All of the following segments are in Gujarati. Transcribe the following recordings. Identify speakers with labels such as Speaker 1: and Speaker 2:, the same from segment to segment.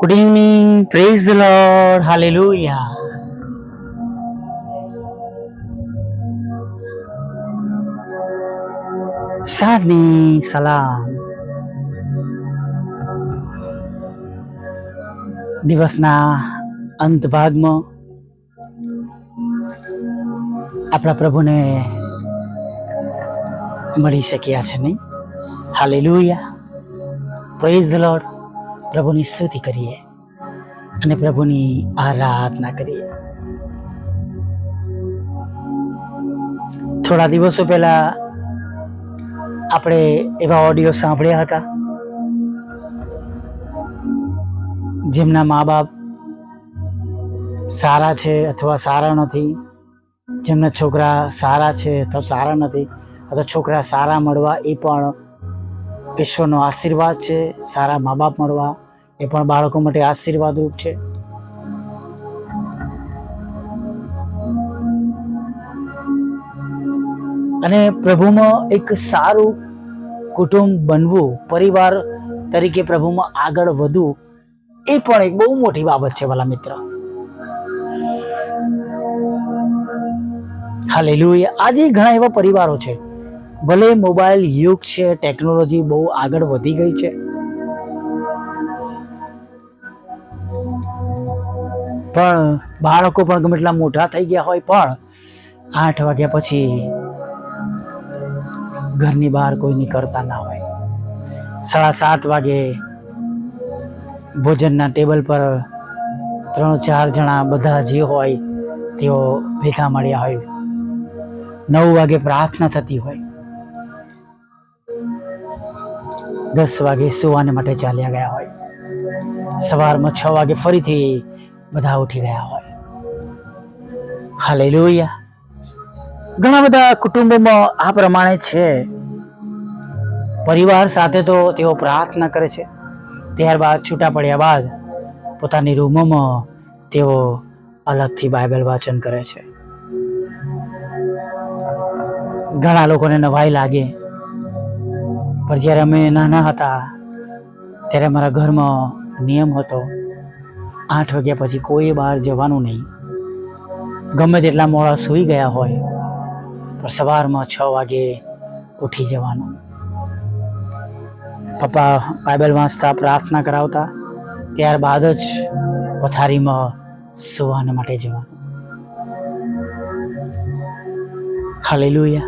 Speaker 1: Good evening. Praise the Lord. Hallelujah. સાંજની સલામ દિવસના અંત ભાગમાં આપણા પ્રભુને મળી શક્યા છે નહીં હાલેલુયા પ્રેઝ ધ લોર્ડ પ્રભુની સ્તુતિ કરીએ અને પ્રભુની આરાધના કરીએ. થોડા દિવસો પહેલા આપણે એવા ઓડિયો સાંભળ્યા હતા, જેમના મા બાપ સારા છે અથવા સારા નથી, જેમના છોકરા સારા છે અથવા સારા નથી, અથવા છોકરા સારા મળવા એ પણ ઈશ્વરનો આશીર્વાદ છે, સારા મા બાપ મળવા, એ પણ બાળકો માટે આશીર્વાદરૂપ છે. અને પ્રભુમાં એક સારું કુટુંબ બનવું, પરિવાર તરીકે પ્રભુમાં આગળ વધવું, એ પણ એક બહુ મોટી બાબત છે, વાલા મિત્ર. હાલેલુયા. આજે ઘણા એવા પરિવારો છે ભલે મોબાઈલ યુગ છે, ટેકનોલોજી બહુ આગળ વધી ગઈ છે. પણ બાળકો પણ ગમે એટલા મોટા થઈ ગયા હોય, પણ આઠ વાગ્યા પછી ઘરની બહાર કોઈ નીકળતા ના હોય. સાડા સાત વાગે ભોજનના ટેબલ પર ત્રણ ચાર જણા બધા જે હોય, તેઓ ભેગા મળ્યા હોય. નવ વાગે પ્રાર્થના થતી હોય. દસ વાગે સુવાને માટે ચાલ્યા ગયા હોય. સવારમાં છ વાગે ફરીથી બધા ઉઠી ગયા હોય. હાલેલુયા. ઘણા બધા કુટુંબોમાં આ પ્રમાણે છે. પરિવાર સાથે તો તેઓ પ્રાર્થના કરે છે. ત્યારબાદ છૂટા પડ્યા બાદ પોતાની રૂમોમાં તેઓ અલગથી બાઇબલ વાંચન કરે છે. ઘણા લોકોને નવાઈ લાગે. પણ જ્યારે અમે નાના હતા, ત્યારે મારા ઘરમાં નિયમ હતો, આઠ વાગ્યા પછી કોઈ બહાર જવાનું નહીં. ગમે તેટલા મોડા સૂઈ ગયા હોય, પણ સવારમાં છ વાગે ઉઠી જવાનું. પપ્પા બાઇબલ વાંચતા, પ્રાર્થના કરાવતા, ત્યારબાદ જ પથારીમાં સુવાના માટે જવાનું. હાલેલુયા.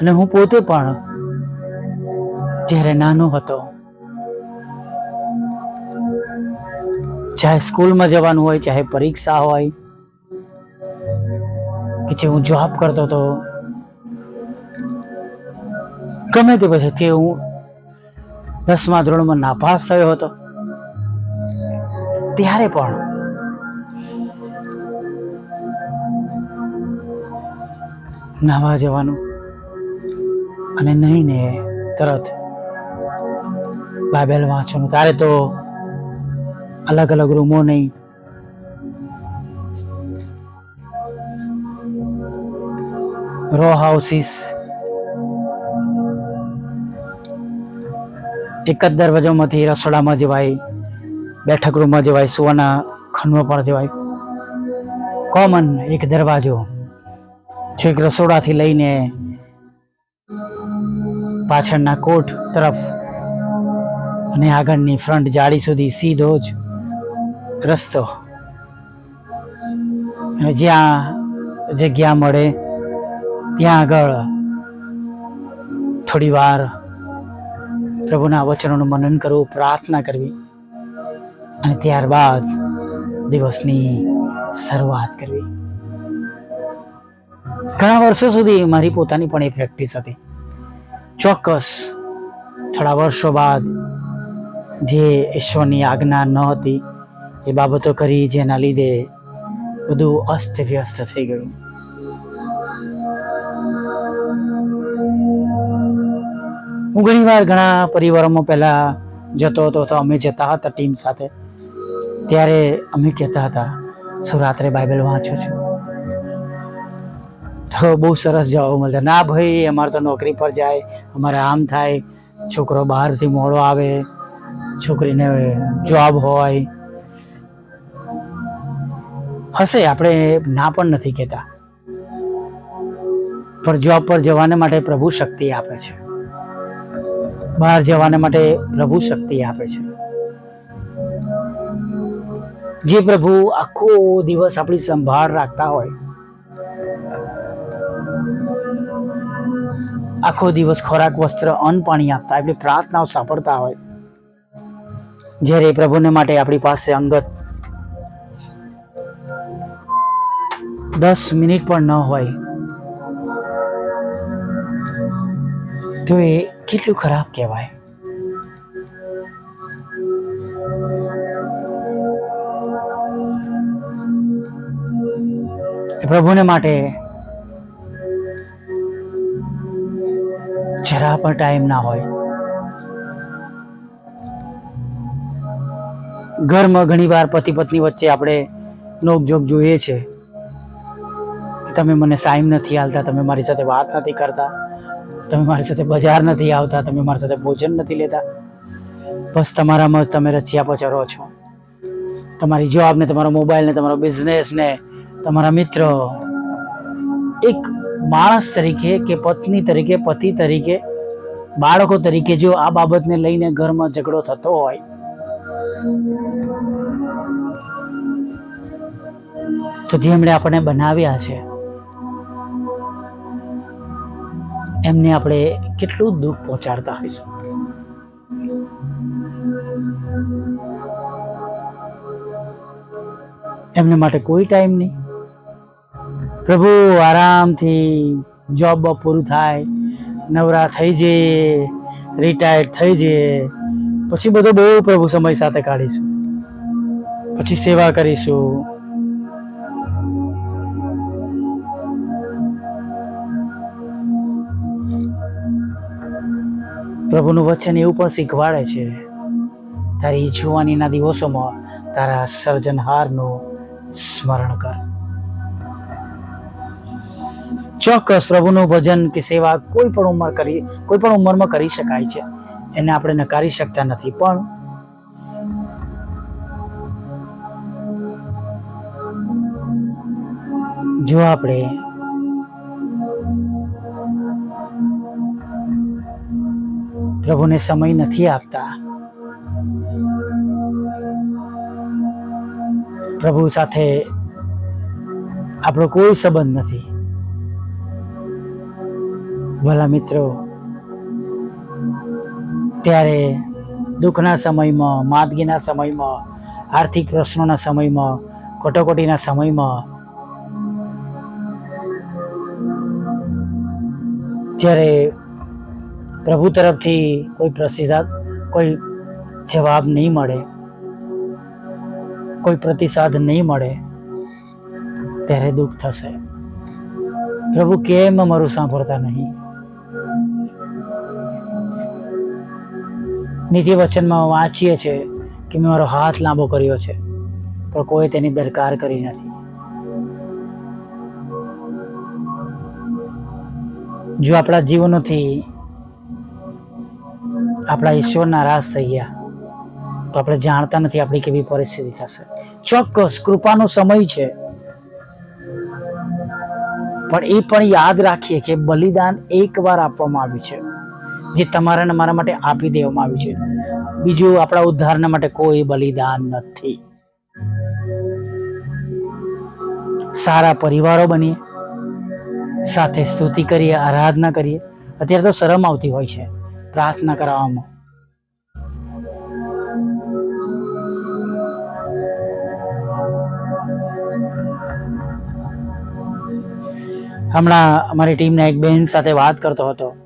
Speaker 1: અને હું પોતે પણ જ્યારે નાનો હતો, ચાહે સ્કૂલમાં જવાનું હોય, ચાહે પરીક્ષા હોય પછી હું જોબ કરતો હતો, ગમે તે પછી તે હું દસમા ધોરણમાં નાપાસ થયો હતો. ત્યારે પણ નાવા જવાનું અને નહીં ને તરત બાઇબલ વાંચવાનું. તારે તો અલગ અલગ રૂમો નહીં. રો હાઉસીસ એક જ દરવાજામાંથી રસોડામાં જવાય, બેઠક રૂમમાં જવાય, સુવાના ખંડમાં પણ જવાય. કોમન એક દરવાજો. છેક રસોડાથી લઈને પાછળના કોટ તરફ અને આગળની ફ્રન્ટ જાળી સુધી સીધો જ રસ્તો. અને જ્યાં જગ્યા મળે, ત્યાં આગળ થોડી વાર પ્રભુના વચનોનું મનન કરવું, પ્રાર્થના કરવી અને ત્યારબાદ દિવસની શરૂઆત કરવી. ઘણા વર્ષો સુધી મારી પોતાની પણ એ પ્રેક્ટિસ હતી. ચોક્કસ થોડા વર્ષો બાદ જે ઈશ્વરની આજ્ઞા ન હતી, એ બાબતો કરી જેના લીધે બધું અસ્ત વ્યસ્ત થઈ ગયું. હું ઘણીવાર ઘણા પરિવારોમાં પહેલા જતો હતો તો અમે જતા હતા ટીમ સાથે. ત્યારે અમે કહેતા હતા, શું રાત્રે બાઇબલ વાંચો છો? તો બહુ સરસ જવાબ મળતા ના ભાઈ, અમારે તો નોકરી પર જાય, અમારે આમ થાય, છોકરો બહારથી મોડો આવે છોકરીને જોબ હોય. હશે, આપણે ના પણ નથી કહેતા. પણ જોબ પર જવાને માટે પ્રભુ શક્તિ આપે છે. બહાર જવાને માટે પ્રભુ શક્તિ આપે છે. જે પ્રભુ આખો દિવસ આપણી સંભાળ રાખતા હોય, આખો દિવસ ખોરાક, વસ્ત્ર, અન્ન, પાણી આપતા એટલે પ્રાર્થનાઓ સાંભળતા હોય જ્યારે પ્રભુને માટે આપણી પાસે અંગત દસ મિનિટ પણ ન હોય, તો એ કેટલું ખરાબ કહેવાય? પ્રભુને માટે જરા પણ ટાઈમ ના હોય. ઘરમાં ઘણીવાર પતિ પત્ની વચ્ચે આપણે નોકઝોક જોઈએ છે. તમે મને સાઈમ નથી હાલતા તમે મારી સાથે વાત નથી કરતા, તમે મારી સાથે બજાર નથી આવતા, તમે મારી સાથે ભોજન નથી લેતા. બસ તમારામાં જ તમે રચ્યા પચરો છો. તમારી જોબ ને, તમારો મોબાઈલ ને, તમારો બિઝનેસ ને, તમારા મિત્ર, એક માણસ તરીકે કે પત્ની તરીકે, પતિ તરીકે, બાળકો તરીકે જો આ બાબતને લઈને ઘરમાં ઝઘડો થતો હોય તો જેમણે આપણને બનાવ્યા છે, એમને આપણે કેટલું દુઃખ પહોંચાડતા હોઈશું? એમને માટે કોઈ ટાઈમ નહીં. પ્રભુ, આરામથી જોબ પૂરું થાય, નવરા થઈ જઈએ રિટાયર્ડ થઈ જઈએ પછી બધો બહુ પ્રભુ સમય સાથે કાઢીશું. પછી સેવા કરીશું. પ્રભુનું વચન એવું પણ શીખવાડે છે. તારી જુવાનીના દિવસોમાં તારા સર્જનહારનું સ્મરણ કર. ચોક્કસ પ્રભુનું ભજન કે સેવા કોઈ પણ ઉંમર કરી કોઈ પણ ઉંમરમાં કરી શકાય છે. એને આપણે નકારી શકતા નથી. પણ જો આપણે પ્રભુને સમય નથી આપતા, પ્રભુ સાથે આપણો કોઈ સંબંધ નથી. ભલા મિત્રો ત્યારે દુઃખના સમયમાં, માદગીના સમયમાં, આર્થિક પ્રશ્નોના સમયમાં, કટોકટીના સમયમાં જ્યારે પ્રભુ તરફથી કોઈ પ્રસિદ્ધ, કોઈ જવાબ નહીં મળે, કોઈ પ્રતિસાદ નહીં મળે, ત્યારે દુઃખ થશે. પ્રભુ કેમ મારું સાંભળતા નહીં? નીતિ વચનમાં વાંચીએ છીએ કે મેં મારો હાથ લાંબો કર્યો છે, પણ કોઈ તેની દરકાર કરી નથી. જો આપણા જીવનોથી આપણા ઈશ્વર નારાજ થઈ ગયા, તો આપણે જાણતા નથી આપણી કેવી પરિસ્થિતિ થશે. ચોક્કસ કૃપાનો સમય છે, પણ એ પણ યાદ રાખીએ કે બલિદાન એકવાર આપવામાં આવ્યું છે. જે તમારા મારા માટે આપી દેવામાં આવ્યું છે. બીજું આપણા ઉદ્ધારના માટે કોઈ બલિદાન નથી. સારા પરિવારો બનીએ, સાથે સ્તુતિ કરીએ, આરાધના કરીએ. અત્યારે તો શરમ આવતી હોય છે, પ્રાર્થના કરાવવામાં હમણાં અમારી ટીમના એક બહેન સાથે વાત કરતો હતો.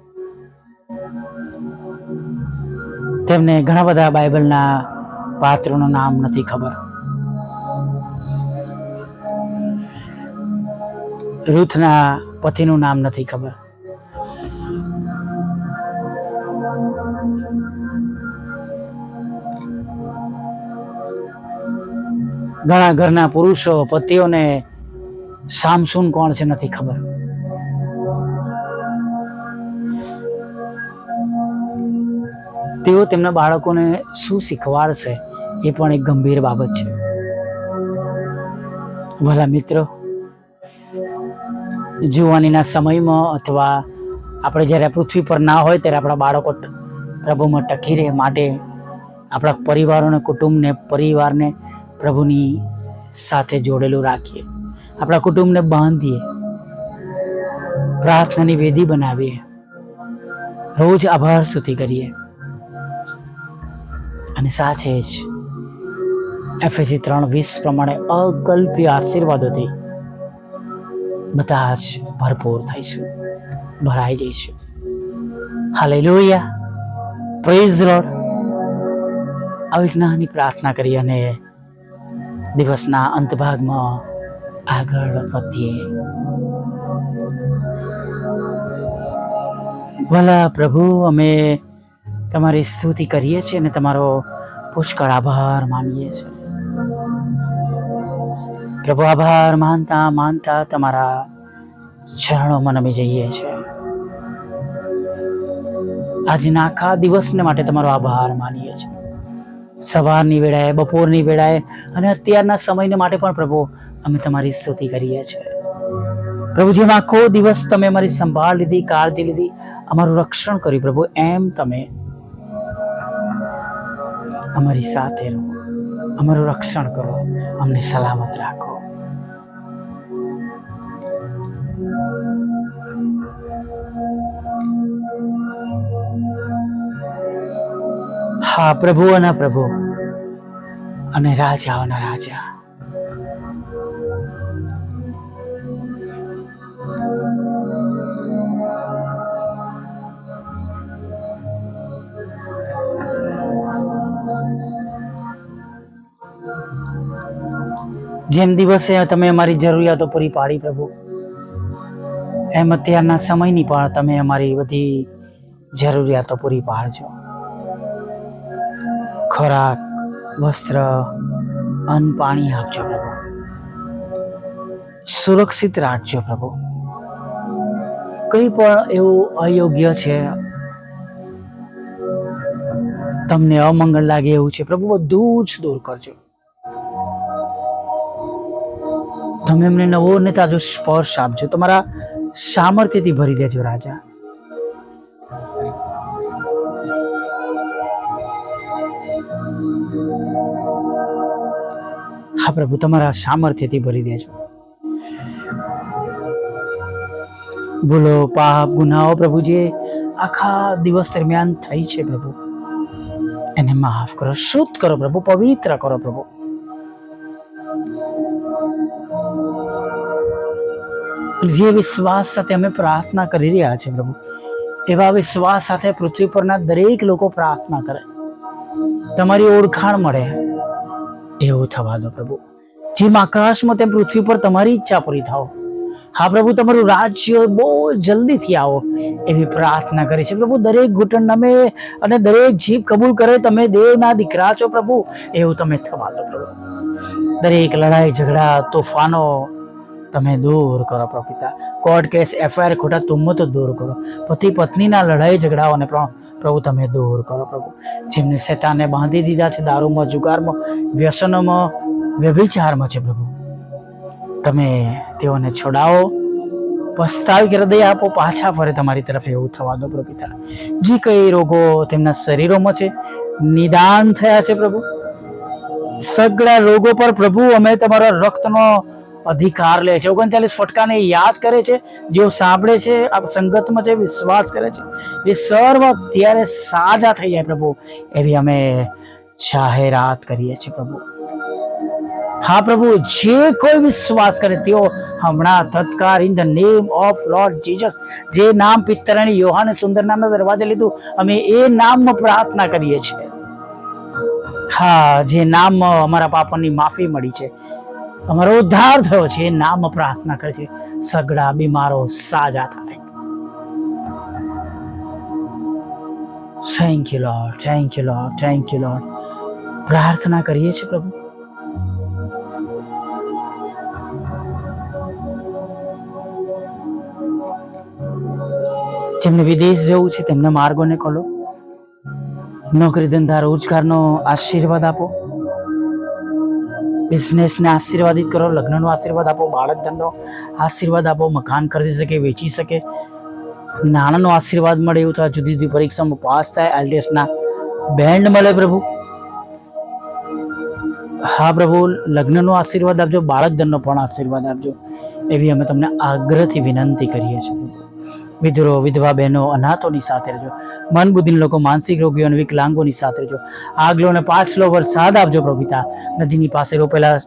Speaker 1: તેમને ઘણા બધા બાઇબલના પાત્રોનું નામ નથી ખબર. રૂથના પતિનું નામ નથી ખબર. ઘણા ઘરના પુરુષો, પતિઓને સામસુન કોણ છે નથી ખબર. તેઓ તેમના બાળકોને શું શીખવાડશે એ પણ એક ગંભીર બાબત છે. ભલા મિત્રો, જુવાનીના સમયમાં અથવા આપણે જ્યારે પૃથ્વી પર ના હોય ત્યારે આપણા બાળકો પ્રભુમાં ટકી રહે માટે આપણા પરિવારોને, કુટુંબને, પરિવારને પ્રભુની સાથે જોડેલું રાખીએ. આપણા કુટુંબને બાંધીએ. પ્રાર્થનાની વેદી બનાવીએ. રોજ આભાર સુધી કરીએ. અને સાથે જ એફએસી ત્રણ વીસ પ્રમાણે અકલ્પ્ય આશીર્વાદોથી બધા જ ભરપૂર થઈશું, ભરાઈ જઈશું. હાલેલુયા. પ્રેઝ રોડ આવી નાની પ્રાર્થના કરી અને દિવસના અંતભાગમાં આગળ વધીએ. ભલા પ્રભુ, અમે તમારી સ્તુતિ કરીએ છીએ અને તમારો પુષ્કળ આભાર માનીએ છીએ. પ્રભુ આભાર, માનતા માનતા તમારા ચરણોમાં નમી જઈએ છીએ. આજના આખા દિવસને માટે તમારો આભાર માનીએ છીએ. સવારની વેળાએ, બપોરની વેળાએ અને અત્યારના સમયને માટે પણ પ્રભુ અમે તમારી સ્તુતિ કરીએ છીએ. પ્રભુ જેમ આખો દિવસ તમે અમારી સંભાળ લીધી, કાળજી લીધી, અમારું રક્ષણ કર્યું પ્રભુ, એમ તમે અમારી સાથે રહો. અમારું રક્ષણ કરો. અમને સલામત રાખો. હા, પ્રભુ અને પ્રભુ. અને રાજાઓના રાજા. જેમ દિવસે તમે અમારી જરૂરિયાતો પૂરી પાડી પ્રભુ, એમ અત્યારના સમયની પણ તમે અમારી બધી જરૂરિયાતો પૂરી પાડજો. ખોરાક, વસ્ત્ર, અન્ન, પાણી આપજો પ્રભુ. સુરક્ષિત રાખજો પ્રભુ. કંઈ પણ એવું અયોગ્ય છે, તમને અમંગળ લાગે એવું છે, પ્રભુ બધું જ દૂર કરજો. તમે એમને નવો ને તાજો સ્પર્શ આપજો. તમારા સામર્થ્યથી ભરી દેજો રાજા. હા પ્રભુ, તમારા સામર્થ્યથી ભરી દેજો. ભૂલો પાપ, ગુનાઓ પ્રભુ જે આખા દિવસ દરમિયાન થઈ છે પ્રભુ. એને માફ કરો, શુદ્ધ કરો પ્રભુ, પવિત્ર કરો પ્રભુ. જે વિશ્વાસ સાથે અમે પ્રાર્થના કરી રહ્યા છે પ્રભુ, એવા વિશ્વાસ સાથે પૃથ્વી પરના દરેક લોકો પ્રાર્થના કરે. તમારી ઓળખાણ મળે, એવું થવા દો પ્રભુ. જેમ આકાશમાં તેમ પૃથ્વી પર તમારી ઈચ્છા પૂરી થાઓ. હા પ્રભુ, તમારું રાજ્ય બહુ જલ્દીથી આવો એવી પ્રાર્થના કરી છે પ્રભુ. દરેક ઘૂંટણ નમે અને દરેક જીભ કબૂલ કરે, તમે દેવના દીકરા છો પ્રભુ, એવું તમે થવા દો પ્રભુ. દરેક લડાઈ, ઝઘડા, તોફાનો તમે દૂર કરો પ્રભુ પિતા કોર્ટ કેસ, એફઆઈઆર ખોટા તુમ્મતો દૂર કરો. પતિ પત્નીના લડાઈ ઝઘડાઓને પ્રભુ તમે દૂર કરો પ્રભુ. જેમને શેતાને બાંધી દીધા છે દારૂમાં, જુગારમાં, વ્યસનોમાં, વ્યભિચારમાં છે પ્રભુ. તમે તેઓને છોડાવો, પસ્તાવી હૃદય આપો, પાછા ફરે તમારી તરફ એવું થવા દો પ્રભુ પિતા જે કઈ રોગો તેમના શરીરોમાં છે, નિદાન થયા છે પ્રભુ. સગળા રોગો પર પ્રભુ અમે તમારા રક્તનો અધિકાર લે છે. ઓગણચાલીસ ફટકાને યાદ કરે છે. જેઓ સાંભળે છે, આ સંગતમાં છે વિશ્વાસ કરે છે, એ સર્વ અત્યારે સાજા થઈ જાય પ્રભુ. એવી અમે જાહેરાત કરીએ છીએ પ્રભુ. હા પ્રભુ, જે કોઈ વિશ્વાસ કરે તેઓ હમણાં તત્કાળ in the name of lord Jesus જે નામ પિત્તરાણી યોહાને સુંદર નામના દરવાજે લીધું, અમે એ નામમાં પ્રાર્થના કરીએ છીએ. હા, જે નામ અમારા પાપની માફી મળી છે. અમારો ઉદ્ધાર થયો છે એ નામ પ્રાર્થના કરે છે, સગડા બીમારો સાજા થાય. Thank you lord thank you lord thank you lord પ્રાર્થના કરીએ છીએ પ્રભુ. જેમને વિદેશ જવું છે, તેમના માર્ગોને ખોલો. નોકરી ધંધા રોજગારનો આશીર્વાદ આપો. બિઝનેસને આશીર્વાદિત કરો, લગ્નનો આશીર્વાદ આપો બાળક ધનનો આશીર્વાદ આપો, મકાન ખરીદી શકે, વેચી શકે. નાણાંનો આશીર્વાદ મળે એવું થાય જુદી જુદી પરીક્ષામાં પાસ થાય, આઈએલટીએસના બેન્ડ મળે પ્રભુ. હા પ્રભુ, લગ્નનો આશીર્વાદ આપજો બાળક ધનનો પણ આશીર્વાદ આપજો. એવી અમે તમને આગ્રહથી વિનંતી કરીએ છીએ. વિધુરો, વિધવા બહેનો, અનાથોની સાથે રહેજો. મન બુદ્ધિના લોકો, માનસિક રોગીઓ અને વિકલાંગોની સાથે રહેજો. આગલો અને પાછલો વરસાદ આપજો પ્રભુ નદીની પાસે રોપેલા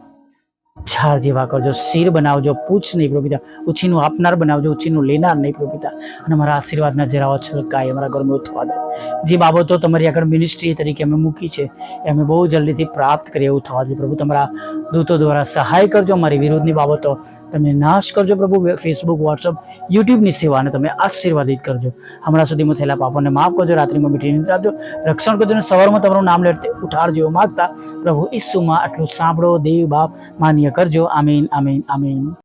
Speaker 1: ઝાડ જેવા કરજો, શીર બનાવજો, પૂછ નહીં પ્રભુ પિતા ઉછીનું આપનાર બનાવજો, ઉછીનું લેનાર નહીં પ્રભુ અને મારા આશીર્વાદના જરાઓ છલકાય, અમારા ઘરમાં થવા દે. જે બાબતો તમારી આગળ મિનિસ્ટ્રી તરીકે અમે મૂકી છે, એ અમે બહુ જલ્દીથી પ્રાપ્ત કરીએ એવું થવા દે પ્રભુ. તમારા દૂતો દ્વારા સહાય કરજો, મારી વિરોધની બાબતો તમે નાશ કરજો પ્રભુ. ફેસબુક વોટ્સઅપ યુટ્યુબની સેવાને તમે આશીર્વાદિત કરજો. હમણાં સુધીમાં થયેલા પાપોને માફ કરજો, રાત્રિમાં મીઠી નિંદ્રા આપજો, રક્ષણ કરજો અને સવારમાં તમારું નામ લેટ ઉઠાડજો. માગતા પ્રભુ ઈસુમાં આટલું સાંભળો, દેવ, બાપ માન્ય કરજો. આમીન આમીન આમીન.